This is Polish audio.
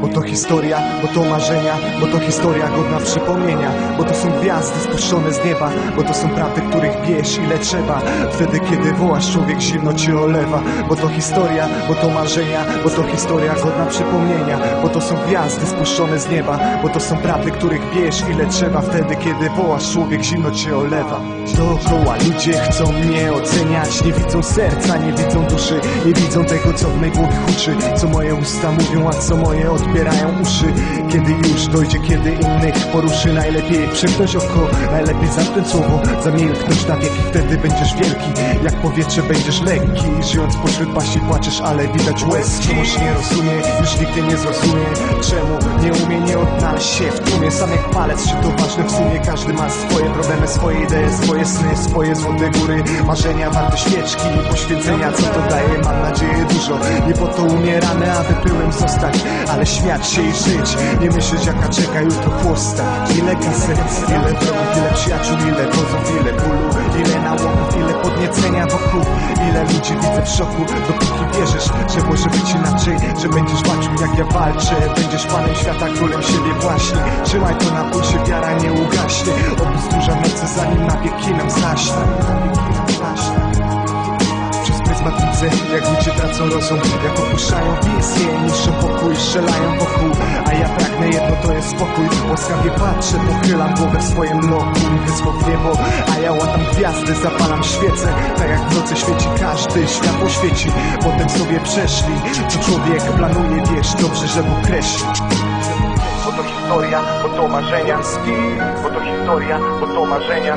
Bo to historia, bo to marzenia, bo to historia godna przypomnienia. Bo to są gwiazdy spuszczone z nieba Bo to są prawdy, których bierz ile trzeba. Wtedy kiedy wołasz człowiek zimno cię olewa. Bo to historia, bo to marzenia Bo to historia godna przypomnienia. Bo to są gwiazdy spuszczone z nieba Bo to są prawdy, których bierz ile trzeba. Wtedy kiedy wołasz człowiek zimno cię olewa. Dookoła ludzie chcą mnie oceniać. Nie widzą serca, nie widzą duszy. Nie widzą tego co w mej głowie huczy. Co moje usta mówią, a co moje odbierają uszy. Kiedy już dojdzie, kiedy innych poruszy Najlepiej przymknąć oko, najlepiej zamknąć słowo Zamilknąć na wieki, wtedy będziesz wielki Jak powietrze będziesz lekki. Żyjąc pośród pasi płaczesz, ale widać łezki Komuś nie rozumie, już nigdy nie zrozumie? Czemu nie umie nie odnaleźć się w tłumie Sam jak palec, czy to ważne w sumie Każdy ma swoje problemy, swoje idee, swoje sny Swoje złote góry, marzenia warte świeczki Poświęcenia, co to daje, mam nadzieję dużo. Nie po to umieramy, aby pyłem zostać. Ale śmiać się i żyć, nie myśleć jaka czeka jutro chłosta. Ile kaset, ile wrogów, ile przyjaciół, ile kozów, ile bólu Ile nałogów, ile podniecenia wokół. Ile ludzi widzę w szoku, dopóki wierzysz Że może być inaczej, że będziesz ja walczę Będziesz panem świata, królem siebie właśnie. Trzymaj to na pulsie, wiara nie ugaśnie. Oby duża nocy, zanim na wieki nam zaśnie jak ludzie tracą rozum Jak opuszczają wizję, niszczą pokój Strzelają wokół, a ja pragnę jedno to jest spokój. Łaskawie patrzę, pochylam głowę w swoim loku Wysło w niebo, a ja łatam gwiazdy Zapalam świecę, tak jak w nocy świeci każdy Światło świeci, potem sobie przeszli Co człowiek planuje, wiesz, dobrze, że mu kreśli. Bo to historia, bo to marzenia. Bo to historia, bo to marzenia